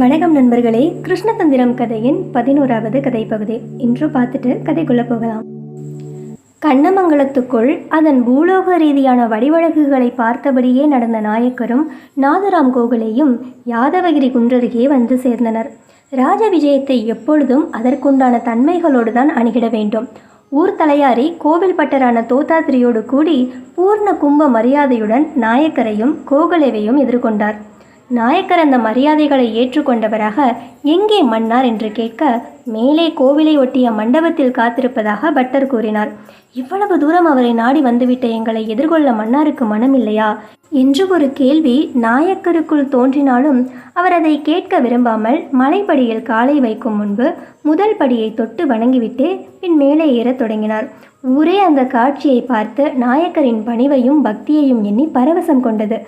வணக்கம் நண்பர்களே கிருஷ்ணதந்திரம் கதையின் பதினோராவது கதை பகுதி இன்று பார்த்துட்டு கதைக்குள்ளே போகலாம். கண்ணமங்கலத்துக்குள் அதன் பூலோக ரீதியான வடிவழகுகளை பார்த்தபடியே நடந்த நாயக்கரும் நாதராம் கோகுலேயும் யாதவகிரி குன்றருகே வந்து சேர்ந்தனர். ராஜ விஜயத்தை எப்பொழுதும் அதற்குண்டான தன்மைகளோடு தான் அணுகிட வேண்டும். ஊர் தலையாரி கோவில் பட்டரான தோத்தாத்திரியோடு கூடி பூர்ண கும்ப மரியாதையுடன் நாயக்கரையும் கோகுலேவையும் எதிர்கொண்டார். நாயக்கர் அந்த மரியாதைகளை ஏற்றுக்கொண்டவராக எங்கே மன்னார் என்று கேட்க மேலே கோவிலை ஒட்டிய மண்டபத்தில் காத்திருப்பதாக பட்டர் கூறினார். இவ்வளவு தூரம் அவரை நாடி வந்துவிட்ட எங்களை எதிர்கொள்ள மன்னாருக்கு மனமில்லையா? என்று ஒரு கேள்வி நாயக்கருக்குள் தோன்றினாலும் அவர் அதை கேட்க விரும்பாமல் மலைப்படியில் காலை வைக்கும் முன்பு முதல் படியை தொட்டு வணங்கிவிட்டு பின் மேலே ஏறத் தொடங்கினார். ஊரே அந்த காட்சியை பார்த்து நாயக்கரின் பணிவையும் பக்தியையும் எண்ணி பரவசம் கொண்டது.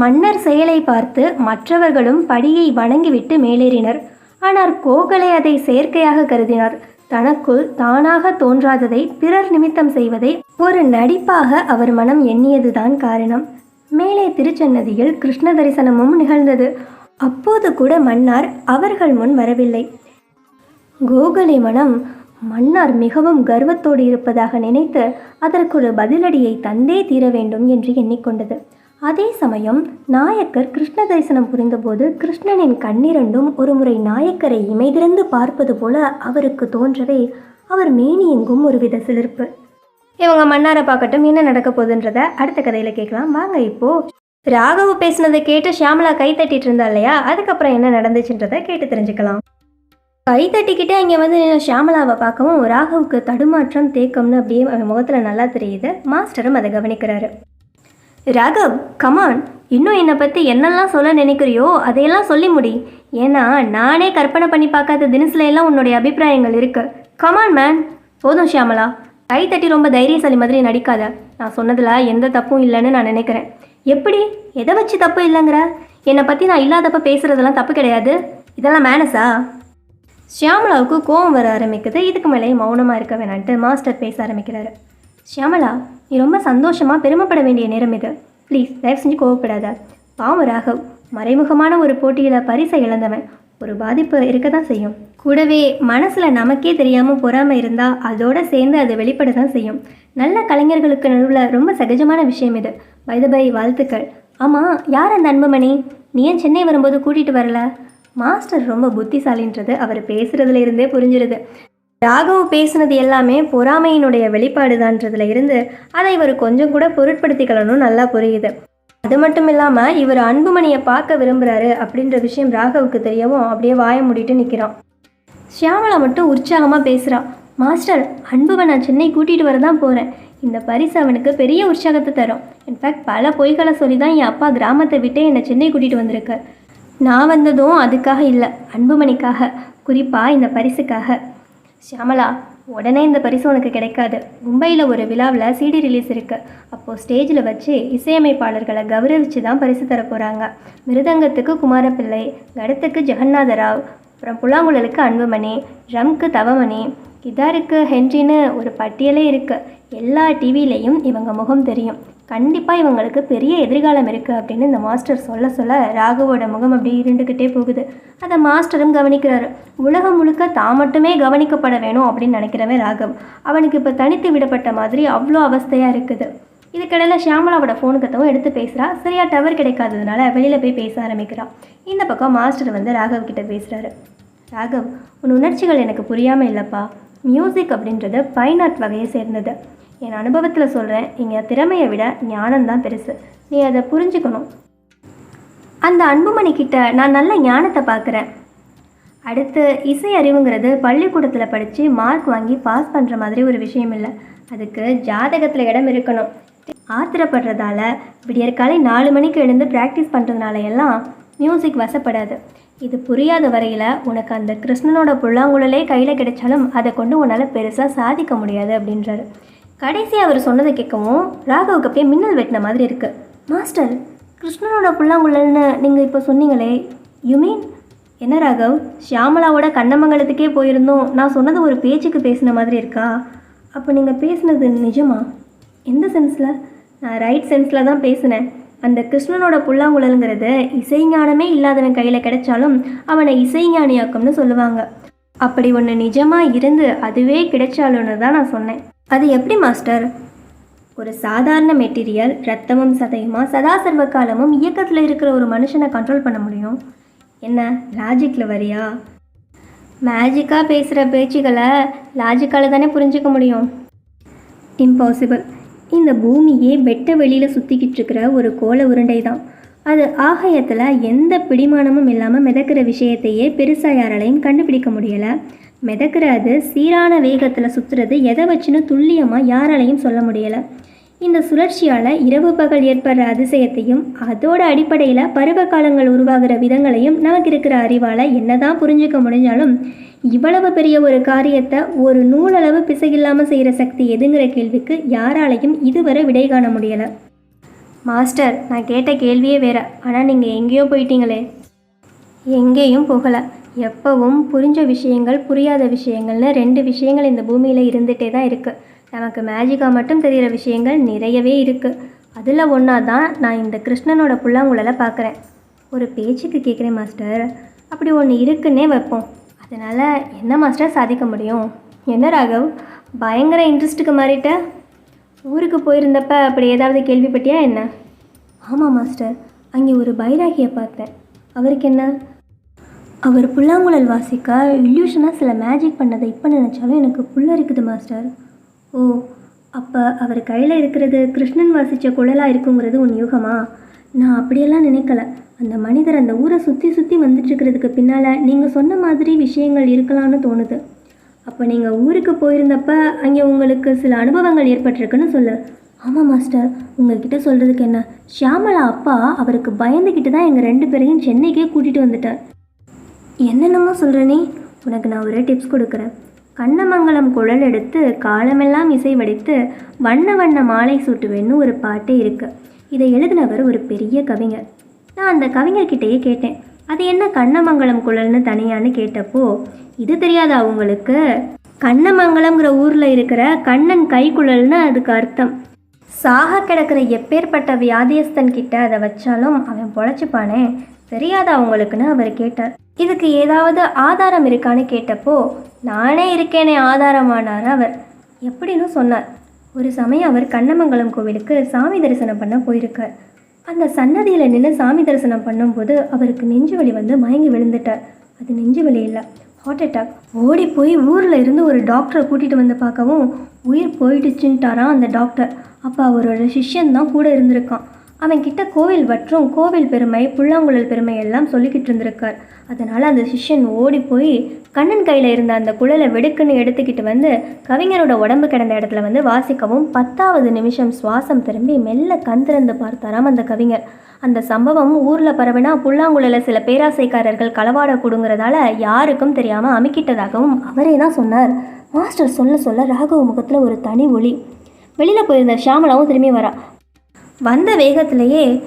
மன்னர் செயலை பார்த்து மற்றவர்களும் படியை வணங்கிவிட்டு மேலேறினர். ஆனால் கோகலை அதை செயற்கையாக கருதினார். தனக்குள் தானாக தோன்றாததை பிறர் நிமித்தம் செய்வதை ஒரு நடிப்பாக அவர் மனம் எண்ணியதுதான் காரணம். மேலே திருச்சன்னதியில் கிருஷ்ண தரிசனமும் நிகழ்ந்தது. அப்போது கூட மன்னார் அவர்கள் முன் வரவில்லை. கோகலை மனம் மன்னார் மிகவும் கர்வத்தோடு இருப்பதாக நினைத்து அதற்கொரு பதிலடியை தந்தே தீர வேண்டும் என்று எண்ணிக்கொண்டது. அதே சமயம் நாயக்கர் கிருஷ்ண தரிசனம் புரிந்தபோது கிருஷ்ணனின் கண்ணிரண்டும் ஒருமுறை நாயக்கரை இமைதிறந்து பார்ப்பது போல அவருக்கு தோன்றவே அவர் மேனி எங்கும் ஒருவித சிலிர்ப்பு. இவங்க மன்னாரை பார்க்கட்டும் என்ன நடக்க போகுதுன்றத அடுத்த கதையில் கேட்கலாம். வாங்க இப்போ. ராகவ் பேசினதை கேட்டு ஷியாமலா கை தட்டிட்டு இருந்தா இல்லையா? அதுக்கப்புறம் என்ன நடந்துச்சுன்றதை கேட்டு தெரிஞ்சுக்கலாம். கை தட்டிக்கிட்டே இங்கே வந்து நின்ன ஷியாமலாவை பார்க்கவும் ராகவுக்கு தடுமாற்றம் தேக்கம்னு அப்படியே அவன் முகத்தில் நல்லா தெரியுது. மாஸ்டரும் அதை கவனிக்கிறாரு. ராகவ் கமான் இன்னும் என்னை பற்றி என்னெல்லாம் சொல்ல நினைக்கிறியோ அதையெல்லாம் சொல்லி முடி. ஏன்னா நானே கற்பனை பண்ணி பார்க்காத தினசுல எல்லாம் உன்னுடைய அபிப்பிராயங்கள் இருக்கு. கமான் மேன் போதும் ஷியாமலா. கை தட்டி ரொம்ப தைரியசாலி மாதிரி நடிக்காத. நான் சொன்னதில் எந்த தப்பும் இல்லைன்னு நான் நினைக்கிறேன். எப்படி? எதை வச்சு தப்பு இல்லைங்கிற? என்னை பற்றி நான் இல்லாதப்ப பேசுகிறதெல்லாம் தப்பு கிடையாது. இதெல்லாம் மேனஸா ஷியாமலாவுக்கு கோவம் வர ஆரம்பிக்குது. இதுக்கு மேலே மௌனமாக இருக்க வேணான்ட்டு மாஸ்டர் பேச ஆரம்பிக்கிறாரு. ஷியாமலா நீ ரொம்ப சந்தோஷமாக பெருமைப்பட வேண்டிய நேரம் இது. ப்ளீஸ் தயவு செஞ்சு கோவப்படாத. பாவம் ராகவ் மறைமுகமான ஒரு போட்டியில் பரிசை இழந்தவன். ஒரு பாதிப்பு இருக்க தான் செய்யும். கூடவே மனசில் நமக்கே தெரியாமல் பொறாமை இருந்தால் அதோட சேர்ந்து அது வெளிப்பட தான் செய்யும். நல்ல கலைஞர்களுக்கு நடுவில் ரொம்ப சகஜமான விஷயம் இது. பை வாழ்த்துக்கள். ஆமாம் யார் அந்த அன்புமணி? நீ ஏன் சென்னை வரும்போது கூட்டிகிட்டு வரல? மாஸ்டர் ரொம்ப புத்திசாலின்றது அவர் பேசுகிறதுல இருந்தே புரிஞ்சிருது. ராகவ் பேசுனது எல்லாமே பொறாமையினுடைய வெளிப்பாடுதான்றதுல இருந்து அதை இவர் கொஞ்சம் கூட பொருட்படுத்திக்கலன்னு நல்லா புரியுது. அது மட்டும் இல்லாமல் இவர் அன்புமணியை பார்க்க விரும்புகிறாரு அப்படின்ற விஷயம் ராகவுக்கு தெரியவும் அப்படியே வாய மூடிட்டு நிற்கிறான் ஷியாமலா மட்டும் உற்சாகமாக பேசுகிறான் மாஸ்டர் அன்புவை நான் சென்னை கூட்டிகிட்டு வர தான் போகிறேன் இந்த பரிசு அவனுக்கு பெரிய உற்சாகத்தை தரும். இன்ஃபேக்ட் பல பொய்களை சொல்லி தான் என் அப்பா கிராமத்தை விட்டு என்னை சென்னை கூட்டிகிட்டு வந்திருக்கார். நான் வந்ததும் அதுக்காக இல்லை அன்புமணிக்காக. குறிப்பாக இந்த பரிசுக்காக. ஷியாமலா உடனே இந்த பரிசு உனக்கு கிடைக்காது. மும்பையில் ஒரு விழாவில் சிடி ரிலீஸ் இருக்குது அப்போது ஸ்டேஜில் வச்சு இசையமைப்பாளர்களை கௌரவிச்சு தான் பரிசு தர போகிறாங்க மிருதங்கத்துக்கு குமாரப்பிள்ளை கடத்துக்கு ஜெகநாத ராவ் அப்புறம் புல்லாங்குழலுக்கு அன்புமணி ட்ரம்க்கு தவமணி கிதாருக்கு ஹென்றின்னு ஒரு பட்டியலே இருக்குது எல்லா டிவிலையும் இவங்க முகம் தெரியும். கண்டிப்பாக இவங்களுக்கு பெரிய எதிர்காலம் இருக்குது அப்படின்னு இந்த மாஸ்டர் சொல்ல சொல்ல ராகுவோட முகம் அப்படி இருண்டுக்கிட்டே போகுது. அதை மாஸ்டரும் கவனிக்கிறாரு. உலகம் முழுக்க தான் மட்டுமே கவனிக்கப்பட வேணும் அப்படின்னு நினைக்கிறவன் ராகவ். அவனுக்கு இப்போ தனித்து விடப்பட்ட மாதிரி அவ்வளோ அவஸ்தையாக இருக்குது. இதுக்கிடையில் ஷியாமலாவோட ஃபோன் கத்தவும் எடுத்து பேசுகிறா சரியாக டவர் கிடைக்காததுனால வெளியில் போய் பேச ஆரம்பிக்கிறா. இந்த பக்கம் மாஸ்டர் வந்து ராகவ் கிட்டே பேசுகிறாரு ராகவ் உன் உணர்ச்சிகள் எனக்கு புரியாமல் இல்லைப்பா. மியூசிக் அப்படின்றது ஃபைன் ஆர்ட் வகையை சேர்ந்தது. என் அனுபவத்தில் சொல்கிறேன் இங்கே திறமையை விட ஞானம்தான் பெருசு. நீ அதை புரிஞ்சுக்கணும். அந்த அன்புமணி கிட்ட நான் நல்ல ஞானத்தை பார்க்குறேன் அடுத்து இசை அறிவுங்கிறது பள்ளிக்கூடத்தில் படித்து மார்க் வாங்கி பாஸ் பண்ணுற மாதிரி ஒரு விஷயம் இல்லை. அதுக்கு ஜாதகத்தில் இடம் இருக்கணும். ஆத்திரப்படுறதால விடியற்காலை நாலு மணிக்கு எழுந்து ப்ராக்டிஸ் பண்ணுறதுனால எல்லாம் மியூசிக் வசப்படாது. இது புரியாத வரையில் உனக்கு அந்த கிருஷ்ணனோட புல்லாங்குழலே கையில் கிடைச்சாலும் அதை கொண்டு உன்னால் பெருசாக சாதிக்க முடியாது அப்படின்றாரு. கடைசி அவர் சொன்னதை கேட்கவும் ராகவுக்கு அப்படியே மின்னல் வெட்டின மாதிரி இருக்கு. மாஸ்டர் கிருஷ்ணனோட புல்லாங்குழல்னு நீங்கள் இப்போ சொன்னீங்களே யூ மீன் என்ன ராகவ் ஷியாமலாவோட கண்ணமங்கலத்துக்கே போயிருந்தோம். நான் சொன்னது ஒரு பேச்சுக்கு பேசின மாதிரி இருக்கா? அப்போ நீங்கள் பேசுனது நிஜமா? எந்த சென்ஸில் நான் ரைட் சென்ஸில் தான் பேசினேன். அந்த கிருஷ்ணனோட புல்லாங்குழலுங்கிறது இசைஞானமே இல்லாதவன் கையில் கிடைச்சாலும் அவனை இசைஞானியாக்கம்னு சொல்லுவாங்க. அப்படி ஒன்று நிஜமாக இருந்து அதுவே கிடைச்சாலும்னு தான் நான் சொன்னேன். அது எப்படி மாஸ்டர்? ஒரு சாதாரண மெட்டீரியல் ரத்தமும் சதையுமா சதா சர்வ காலமும் இயக்கத்தில் இருக்கிற ஒரு மனுஷனை கண்ட்ரோல் பண்ண முடியும்? என்ன லாஜிக்கில் வரியா? மேஜிக்காக பேசுகிற பேச்சுகளை லாஜிக்கால் தானே புரிஞ்சுக்க முடியும்? இம்பாசிபிள் இந்த பூமியே வெட்ட வெளியில் சுற்றிக்கிட்டு இருக்கிற ஒரு கோல உருண்டை தான் அது ஆகாயத்தில் எந்த பிடிமானமும் இல்லாமல் மிதக்கிற விஷயத்தையே பெருசாக யாராலையும் கண்டுபிடிக்க முடியலை. மிதக்கிறது சீரான வேகத்தில் சுற்றுறது எதை வச்சுன்னு துல்லியமாக யாராலையும் சொல்ல முடியலை. இந்த சுழற்சியால் இரவு பகல் ஏற்படுற அதிசயத்தையும் அதோட அடிப்படையில் பருவ காலங்கள் உருவாகிற விதங்களையும் நமக்கு இருக்கிற அறிவால் என்னதான் புரிஞ்சுக்க முடிஞ்சாலும் இவ்வளவு பெரிய ஒரு காரியத்தை ஒரு நூலளவு பிசகில்லாமல் செய்கிற சக்தி எதுங்கிற கேள்விக்கு யாராலையும் இதுவரை விடை காண முடியலை. மாஸ்டர் நான் கேட்ட கேள்வியே வேற. ஆனால் நீங்கள் எங்கேயோ போயிட்டீங்களே. எங்கேயும் போகலை. எப்பவும் புரிஞ்ச விஷயங்கள் புரியாத விஷயங்கள்னு ரெண்டு விஷயங்கள் இந்த பூமியில் இருந்துகிட்டே தான் இருக்குது நமக்கு மேஜிக்காக மட்டும் தெரிகிற விஷயங்கள் நிறையவே இருக்குது அதில் ஒன்றா தான் நான் இந்த கிருஷ்ணனோட புல்லாங்குழலை பார்க்குறேன் ஒரு பேச்சுக்கு கேட்குறேன் மாஸ்டர் அப்படி ஒன்று இருக்குன்னே வைப்போம். அதனால் என்ன மாஸ்டர் சாதிக்க முடியும்? என்ன ராகவ்? பயங்கர இன்ட்ரெஸ்ட்டுக்கு மாறிட்ட? ஊருக்கு போயிருந்தப்ப அப்படி ஏதாவது கேள்விப்பட்டியா என்ன? ஆமாம் மாஸ்டர் அங்கே ஒரு பைராகியை பார்த்தேன். அவருக்கு என்ன? அவர் புல்லாங்குழல் வாசிக்க இல்யூஷனாக சில மேஜிக் பண்ணதை இப்போ நினச்சாலும் எனக்கு புல்லரிக்குது மாஸ்டர் ஓ அப்போ அவர் கையில் இருக்கிறது கிருஷ்ணன் வாசித்த குழலாக இருக்குங்கிறது உன் யூகமா? நான் அப்படியெல்லாம் நினைக்கல. அந்த மனிதர் அந்த ஊரை சுற்றி சுற்றி வந்துட்டுருக்கிறதுக்கு பின்னால் நீங்கள் சொன்ன மாதிரி விஷயங்கள் இருக்கலாம்னு தோணுது. அப்போ நீங்கள் ஊருக்கு போயிருந்தப்ப அங்கே உங்களுக்கு சில அனுபவங்கள் ஏற்பட்டிருக்குன்னு சொல்லு. ஆமாம் மாஸ்டர் உங்ககிட்ட சொல்கிறதுக்கு என்ன? ஷியாமலா அப்பா அவருக்கு பயந்துக்கிட்டு தான் எங்கள் ரெண்டு பேரையும் சென்னைக்கே கூட்டிகிட்டு வந்துட்டார். என்னென்னமோ சொல்கிறனே நீ உனக்கு நான் ஒரு டிப்ஸ் கொடுக்குறேன். கண்ணமங்கலம் குழல் எடுத்து காலமெல்லாம் இசை வடித்து வண்ண வண்ண மாலை சூட்டுவேன்னு ஒரு பாட்டே இருக்கு. இதை எழுதினவர் ஒரு பெரிய கவிஞர். நான் அந்த கவிஞர்கிட்டயே கேட்டேன். அது என்ன கண்ணமங்கலம் குழல்னு தனியான்னு கேட்டப்போ இது தெரியாதா உங்களுக்கு? கண்ணமங்கலம்ங்கிற ஊரில் இருக்கிற கண்ணன் கைக்குழல்னு அதுக்கு அர்த்தம். சாக கிடக்கிற எப்பேற்பட்ட வியாதியஸ்தன் கிட்ட அதை வச்சாலும் அவன் பொழைச்சிப்பானே. தெரியாதா உங்களுக்குன்னு அவர் கேட்டார். இதுக்கு ஏதாவது ஆதாரம் இருக்கான்னு கேட்டப்போ நானே இருக்கேனே ஆதாரமானார் அவர். எப்படின்னு சொன்னார். ஒரு சமயம் அவர் கண்ணமங்கலம் கோவிலுக்கு சாமி தரிசனம் பண்ண போயிருக்கார். அந்த சன்னதியில் நின்று சாமி தரிசனம் பண்ணும்போது அவருக்கு நெஞ்சு வலி வந்து மயங்கி விழுந்துட்டார். அது நெஞ்சு வலி இல்லை ஹார்ட் அட்டாக் ஓடி போய் ஊரில் இருந்து ஒரு டாக்டரை கூட்டிகிட்டு வந்து பார்க்கவும் உயிர் போயிடுச்சுன்ட்டாராம் அந்த டாக்டர் அப்போ அவரோட சிஷ்யன் தான் கூட இருந்திருக்கான். அவன் கிட்ட கோவில் வற்றும் கோவில் பெருமை புல்லாங்குழல் பெருமை எல்லாம் சொல்லிக்கிட்டு இருந்திருக்கார். அதனால் அந்த சிஷ்யன் ஓடி போய் கண்ணன் கையில் இருந்த அந்த குழலை வெடுக்குன்னு எடுத்துக்கிட்டு வந்து கவிஞரோட உடம்பு கிடந்த இடத்துல வந்து வாசிக்கவும் பத்தாவது நிமிஷம் சுவாசம் திரும்பி மெல்ல கண் திறந்து பார்த்தாராம் அந்த கவிஞர். அந்த சம்பவம் ஊரில் பரவினா புல்லாங்குழல சில பேராசைக்காரர்கள் களவாட கொடுங்கிறதால யாருக்கும் தெரியாமல் அமுக்கிட்டதாகவும் அவரே தான் சொன்னார். மாஸ்டர் சொல்ல சொல்ல ராகவ முகத்தில் ஒரு தனி ஒளி. வெளியில் போயிருந்த ஷியாமலாவும் திரும்பி வரா. வந்த வேகத்திலேயே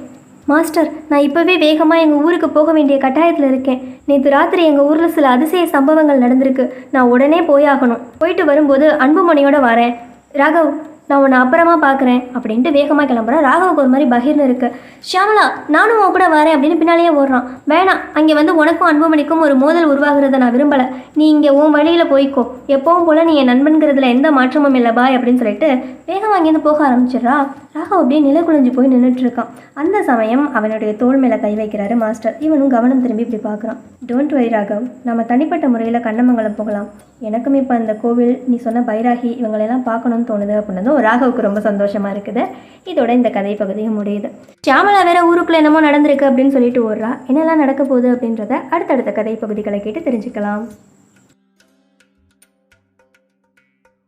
மாஸ்டர் நான் இப்போவே வேகமாக எங்கள் ஊருக்கு போக வேண்டிய கட்டாயத்தில் இருக்கேன். நேற்று ராத்திரி எங்கள் ஊரில் சில அதிசய சம்பவங்கள் நடந்திருக்கு. நான் உடனே போயாகணும் போயிட்டு வரும்போது அன்புமணியோட வரேன். ராகவ் நான் உன்னை அப்புறமா பார்க்குறேன் அப்படின்ட்டு வேகமாக கிளம்புறான். ராகவுக்கு ஒரு மாதிரி பகிர்னு இருக்கு. ஷியாமலா நானும் உன் கூட வரேன் அப்படின்னு பின்னாலேயே ஓடுறான். வேணாம் அங்கே வந்து உனக்கும் அன்புமணிக்கும் ஒரு மோதல் உருவாகிறத நான் விரும்பலை. நீ இங்கே உன் வழியில் போய்க்கோ. எப்பவும் போல் நீ என் நண்பன்கிறதுல எந்த மாற்றமும் இல்லை பாய் அப்படின்னு சொல்லிட்டு வேகமாக அங்கேருந்து போக ஆரம்பிச்சிடுறா. ராகவ் அப்படியே நிலை குளிஞ்சு போய் நின்றுட்டுருக்கான் அந்த சமயம் அவனுடைய தோல் மேலே கை வைக்கிறாரு மாஸ்டர். இவனும் கவனம் திரும்பி இப்படி பார்க்குறான். டோன்ட் வரி ராகவ் நம்ம தனிப்பட்ட முறையில் கண்ணமங்கலம் போகலாம். எனக்கும் இப்போ அந்த கோவில் நீ சொன்ன பைராகி இவங்களெல்லாம் பார்க்கணும்னு தோணுது அப்படின்னதும் ராகவுக்கு ரொம்ப சந்தோஷமாக இருக்குது. இதோட இந்த கதை பகுதியும் முடியுது. ஷியாமலா வேற ஊருக்குள்ள என்னமோ நடந்திருக்கு அப்படின்னு சொல்லிட்டு ஓடுறா. என்னெல்லாம் நடக்க போகுது அப்படின்றத அடுத்தடுத்த கதை பகுதிகளை கேட்டு தெரிஞ்சுக்கலாம்.